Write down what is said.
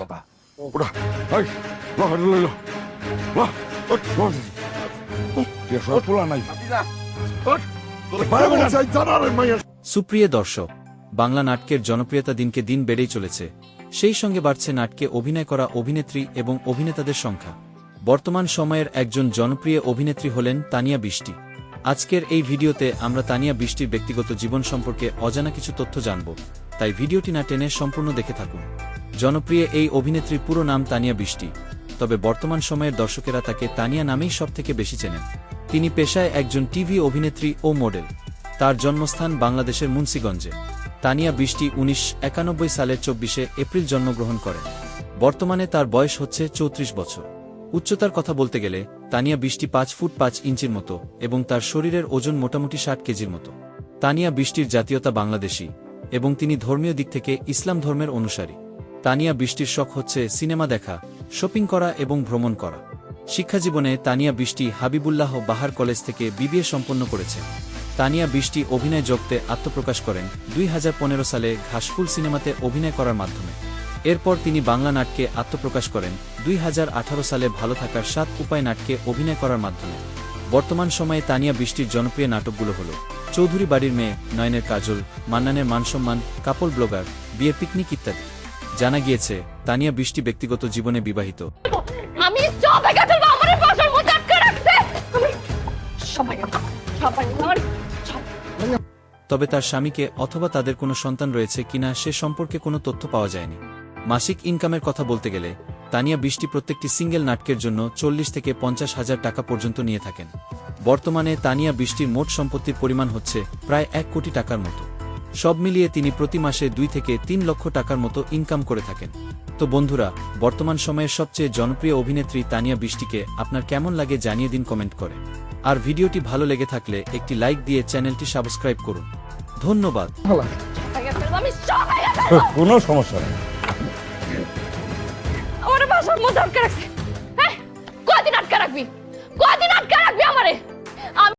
বাবা। ওটা এই সুপ্রিয় দর্শক বাংলা নাটকের জনপ্রিয়তা দিনকে দিন বেড়েই চলেছে। সেই সঙ্গে বাড়ছে নাটকে অভিনয় করা অভিনেত্রী এবং অভিনেতাদের সংখ্যা। বর্তমান সময়ের একজন জনপ্রিয় অভিনেত্রী হলেন তানিয়া বৃষ্টি। আজকের এই ভিডিওতে আমরা তানিয়া বৃষ্টির ব্যক্তিগত জীবন সম্পর্কে অজানা কিছু তথ্য জানব। তাই ভিডিওটি না টেনে সম্পূর্ণ দেখে থাকুন। জনপ্রিয় এই অভিনেত্রীর পুরো নাম তানিয়া বৃষ্টি। তবে বর্তমান সময়ের দর্শকেরা তাকে তানিয়া নামেই সবথেকে বেশি চেনেন। তিনি পেশায় একজন টিভি অভিনেত্রী ও মডেল। তার জন্মস্থান বাংলাদেশের মুন্সিগঞ্জে। তানিয়া বৃষ্টি উনিশ একানব্বই সালের চব্বিশে এপ্রিল জন্মগ্রহণ করেন। বর্তমানে তার বয়স হচ্ছে চৌত্রিশ বছর। উচ্চতার কথা বলতে গেলে, তানিয়া বৃষ্টি পাঁচ ফুট পাঁচ ইঞ্চির মতো এবং তার শরীরের ওজন মোটামুটি ষাট কেজির মতো। তানিয়া বৃষ্টির জাতীয়তা বাংলাদেশী এবং তিনি ধর্মীয় দিক থেকে ইসলাম ধর্মের অনুসারী। তানিয়া বৃষ্টির শখ হচ্ছে সিনেমা দেখা, শপিং করা এবং ভ্রমণ করা। শিক্ষাজীবনে তানিয়া বৃষ্টি হাবিবুল্লাহ বাহার কলেজ থেকে বিবিএ সম্পন্ন করেছেন তানিয়া বৃষ্টি অভিনয় জগতে আত্মপ্রকাশ করেন দুই হাজার পনেরো সালে ঘাসফুল সিনেমাতে অভিনয় করার মাধ্যমে। এরপর তিনি বাংলা নাটকে আত্মপ্রকাশ করেন দুই হাজার আঠারো সালে ভালো থাকার সাত উপায় নাটকে অভিনয় করার মাধ্যমে। বর্তমান সময়ে তানিয়া বৃষ্টির জনপ্রিয় নাটকগুলো হল চৌধুরী বাড়ির মেয়ে, নয়নের কাজল, মান্নানের মানসম্মান, কাপল ব্লগার, বিয়ের পিকনিক ইত্যাদি। জানা গিয়েছে তানিয়া বৃষ্টি ব্যক্তিগত জীবনে বিবাহিত। আমি তবে তার স্বামীকে অথবা তাদের কোনো সন্তান রয়েছে কিনা সে সম্পর্কে কোনো তথ্য পাওয়া যায়নি। মাসিক ইনকামের কথা বলতে গেলে তানিয়া বৃষ্টি প্রত্যেকটি সিঙ্গেল নাটকের জন্য চল্লিশ থেকে পঞ্চাশ হাজার টাকা পর্যন্ত নিয়ে থাকেন। বর্তমানে তানিয়া বৃষ্টির মোট সম্পত্তির পরিমাণ হচ্ছে প্রায় এক কোটি টাকার মতো। সব মিলিয়ে তিনি প্রতি মাসে দুই থেকে তিন লক্ষ টাকার মতো ইনকাম করে থাকেন। তো বন্ধুরা বর্তমান সময়ের সবচেয়ে জনপ্রিয় অভিনেত্রী তানিয়া বৃষ্টিকে আপনার কেমন লাগে জানিয়ে দিন কমেন্ট করে। আর ভিডিওটি ভালো লেগে থাকলে একটি লাইক দিয়ে চ্যানেলটি সাবস্ক্রাইব করুন। ধন্যবাদ। তুলবো কোনো সমস্যা নেই। আমার বাসার মধ্যে আটকে রাখছে। হ্যাঁ কয়দিন আটকে রাখবি? কয়দিন আটকে রাখবি আমারে?